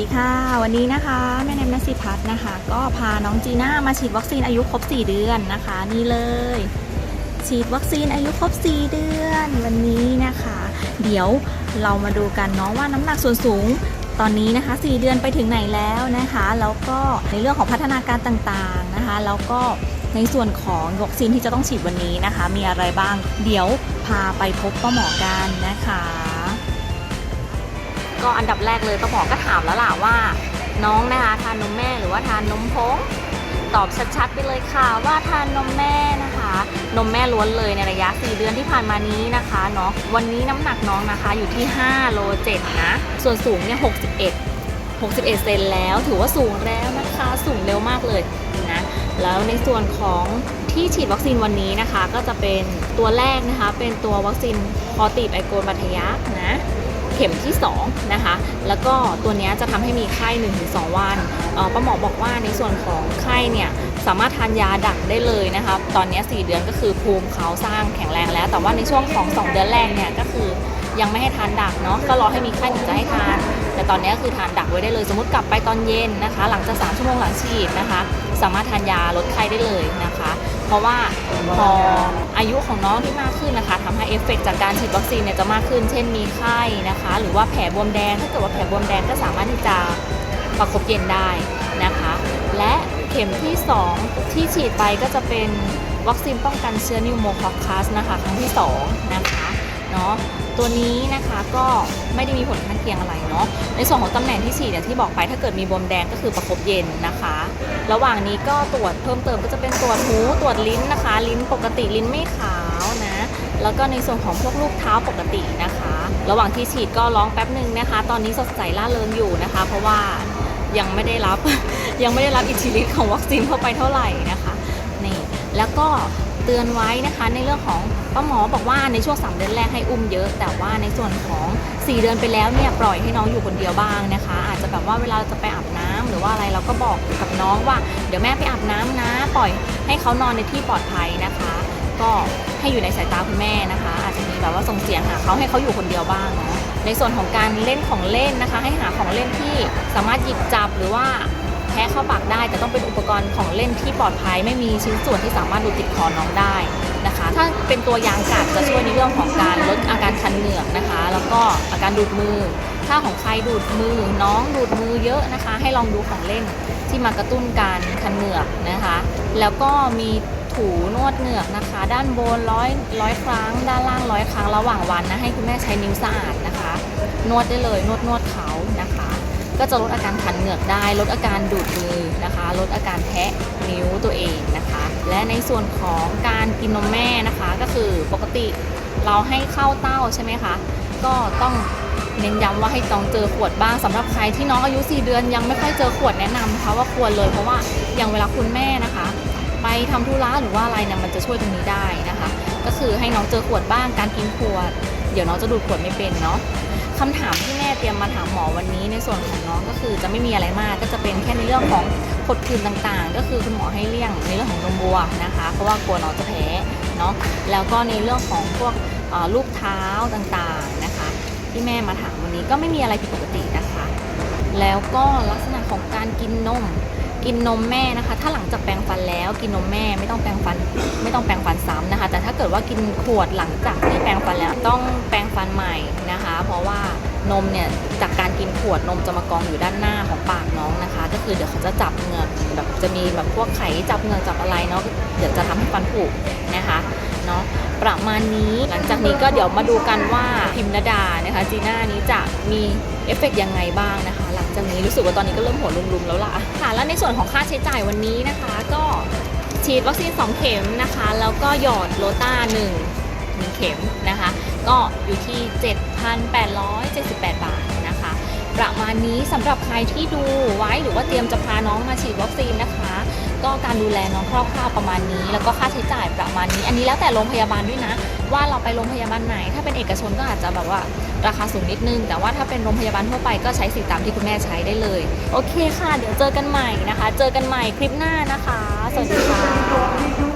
ดีค่ะ วันนี้นะคะ แม่แนมนสิพัฒน์นะคะ ก็พาน้องจีน่ามาฉีดวัคซีนอายุครบ 4 เดือนนะคะ นี่เลย ฉีดวัคซีนอายุครบ 4 เดือนวันนี้นะคะ เดี๋ยวเรามาดูกันเนาะว่าน้ำหนักส่วนสูงตอนนี้นะคะ 4 เดือนไปถึงไหนแล้วนะคะ แล้วก็ในเรื่องของพัฒนาการต่างๆนะคะ แล้วก็ในส่วนของวัคซีนที่จะต้องฉีดวันนี้นะคะ มีอะไรบ้าง เดี๋ยวพาไปพบป้าหมอกันนะคะ ก็อันดับแรกเลยป้าหมอก็ถามแล้วล่ะว่า น้องนะคะทานนมแม่หรือว่าทานนมผงตอบชัดๆไปเลยค่ะว่าทานนมแม่นะคะ นมแม่ล้วนเลยในระยะ 4 เดือนที่ผ่านมานี้นะคะเนาะวันนี้น้ำหนักน้องนะคะอยู่ที่5โล7นะส่วนสูงเนี่ย61 61 เซนแล้วถือว่าสูงแล้วนะคะ สูงเร็วมากเลยนะแล้วในส่วนของที่ฉีดวัคซีนวันนี้นะคะ ก็จะเป็นตัวแรกนะคะ เป็นตัววัคซีนพอตีบไอโกนบัทยักนะ ข็มที่2นะคะแล้วก็ตัวนี้จะทำให้มีไข้ 1-2 วันอ่อป้าหมอบอกว่าในส่วนของไข้เนี่ยสามารถทานยาดักได้เลยนะคะตอนนี้ 4 เดือนก็คือภูมิเขาสร้างแข็งแรงแล้ว แต่ว่าในช่วงของ 2 เดือนแรกเนี่ยก็คือยังไม่ให้ทานดักเนาะก็รอให้มีไข้ถึงจะให้ทาน แต่ตอนนี้ยคือทานดักไว้ได้เลย สมมติกลับไปตอนเย็นนะคะ หลังจาก3ชั่วโมงหลังฉีดนะคะ สามารถทานยาลดไข้ได้เลยนะคะ เพราะว่าพออายุของน้องที่มากขึ้นนะคะทำให้เอฟเฟกต์จากการฉีดวัคซีนเนี่ยจะมากขึ้น เช่นมีไข้นะคะ หรือว่าแผลบวมแดง ถ้าเกิดว่าแผลบวมแดงก็สามารถที่จะประคบเย็นได้นะคะ และเข็มที่ 2 ที่ฉีดไปก็จะเป็นวัคซีนป้องกันเชื้อนิวโมคอคคัสนะคะครั้งที่2นะคะเนาะ ตัวนี้นะคะก็ไม่ได้มีผลข้างเคียงอะไรเนาะในส่วนของตำแหน่งที่ฉีดอย่างที่บอกไปถ้าเกิดมีบวมแดงก็คือประคบเย็นนะคะ ระหว่างนี้ก็ตรวจเพิ่มเติมก็จะเป็นตรวจหูตรวจลิ้นนะคะ ลิ้นปกติลิ้นไม่ขาวนะ แล้วก็ในส่วนของพวกลูกเท้าปกตินะคะ ระหว่างที่ฉีดก็ร้องแป๊บหนึ่งนะคะ ตอนนี้สดใสล่าเริงอยู่นะคะ เพราะว่ายังไม่ได้รับยังไม่ได้รับอิทธิฤทธิ์ของวัคซีนเข้าไปเท่าไหร่นะคะนี่แล้วก็ เตือนไว้นะคะ ในเรื่องของป้าหมอบอกว่าในช่วง 3 เดือนแรกให้อุ้มเยอะ แต่ว่าในส่วนของ 4 เดือนไปแล้วเนี่ยปล่อยให้น้องอยู่คนเดียวบ้างนะคะ อาจจะแบบว่าเวลาเราจะไปอาบน้ำหรือว่าอะไรเราก็บอกกับน้องว่า เดี๋ยวแม่ไปอาบน้ำนะ ปล่อยให้เขานอนในที่ปลอดภัยนะคะ ก็ให้อยู่ในสายตาคุณแม่นะคะ อาจจะมีแบบว่าส่งเสียงหาเขาให้เขาอยู่คนเดียวบ้างเนาะในส่วนของการเล่นของเล่นนะคะ ให้หาของเล่นที่สามารถหยิบจับหรือว่า แพ้เข้าปากได้ แต่ต้องเป็นอุปกรณ์ของเล่นที่ปลอดภัย ไม่มีชิ้นส่วนที่สามารถดูดติดคอน้องได้นะคะ ถ้าเป็นตัวยางกัดจะช่วยในเรื่องของการลดอาการคันเหงือกนะคะ แล้วก็อาการดูดมือ ถ้าของใครดูดมือน้องดูดมือเยอะนะคะ ให้ลองดูของเล่นที่มากระตุ้นการคันเหงือกนะคะ แล้วก็มีถูนวดเหงือกนะคะ ด้านบนร้อยร้อยครั้ง ด้านล่างร้อยครั้งระหว่างวันนะให้คุณแม่ใช้นิ้วสะอาดนะคะ นวดได้เลยนวดนวดเขานะคะ ก็จะลดอาการคันเหงือกได้ ลดอาการดูดมือนะคะ ลดอาการแทะนิ้วตัวเองนะคะ และในส่วนของการกินนมแม่นะคะก็คือปกติเราให้เข้าเต้าใช่ไหมคะก็ต้องเน้นย้ำว่าให้ต้องเจอขวดบ้างสำหรับใครที่น้องอายุ 4 เดือนยังไม่ค่อยเจอขวดแนะนำนะคะว่าควรเลยเพราะว่าอย่างเวลาคุณแม่นะคะ ไปทำธุระหรือว่าอะไรเนี่ยมันจะช่วยตรงนี้ได้นะคะ ก็คือให้น้องเจอขวดบ้างการกินขวด เดี๋ยวน้องจะดูดขวดไม่เป็นเนาะ คำถามที่แม่เตรียมมาถามหมอวันนี้ในส่วนของน้องก็คือจะไม่มีอะไรมากก็จะเป็นแค่ในเรื่องของผดผื่นต่างๆ ก็คือคุณหมอให้เลี่ยงในเรื่องของนมวัวนะคะเพราะว่ากลัวน้องจะแพ้เนาะแล้วก็ในเรื่องของพวกลูกเท้าต่างๆนะคะ ที่แม่มาถามวันนี้ก็ไม่มีอะไรผิดปกตินะคะ แล้วก็ลักษณะของการกินนมกินนมแม่นะคะ ถ้าหลังจากแปรงฟันแล้วกินนมแม่ไม่ต้องแปรงฟันไม่ต้องแปรงฟันซ้ำนะคะ แต่ถ้าเกิดว่ากินขวดหลังจากที่แปรงฟันแล้วต้องแปรงฟันใหม่ นมเนี่ยจากการกินขวดนมจะมากองอยู่ด้านหน้าของปากน้องนะคะ ก็คือเดี๋ยวเขาจะจับเหงือกแบบจะมีแบบพวกไขจับเหงือกจับอะไรเนาะเดี๋ยวจะทำให้ฟันผุนะคะเนาะประมาณนี้หลังจากนี้ก็เดี๋ยวมาดูกันว่าพิมพ์ดานะคะจีน่านี้จะมีเอฟเฟกต์ยังไงบ้างนะคะ หลังจากนี้รู้สึกว่าตอนนี้ก็เริ่มหัวรุมๆแล้วล่ะค่ะแล้วในส่วนของค่าใช้จ่ายวันนี้นะคะ ก็ฉีดวัคซีน 2 เข็มนะคะ แล้วก็หยอดโลต้า1 1 เข็มนะคะ ก็อยู่ที่ 7,878 บาทนะคะ ประมาณนี้สำหรับใครที่ดูไว้หรือว่าเตรียมจะพาน้องมาฉีดวัคซีนนะคะ ก็การดูแลน้องคร่าวๆประมาณนี้ แล้วก็ค่าใช้จ่ายประมาณนี้ อันนี้แล้วแต่โรงพยาบาลด้วยนะ ว่าเราไปโรงพยาบาลไหน ถ้าเป็นเอกชนก็อาจจะแบบว่าราคาสูงนิดนึง แต่ว่าถ้าเป็นโรงพยาบาลทั่วไปก็ใช้สิทธิตามที่คุณแม่ใช้ได้เลย โอเคค่ะ เดี๋ยวเจอกันใหม่นะคะ เจอกันใหม่คลิปหน้านะคะ สวัสดีค่ะ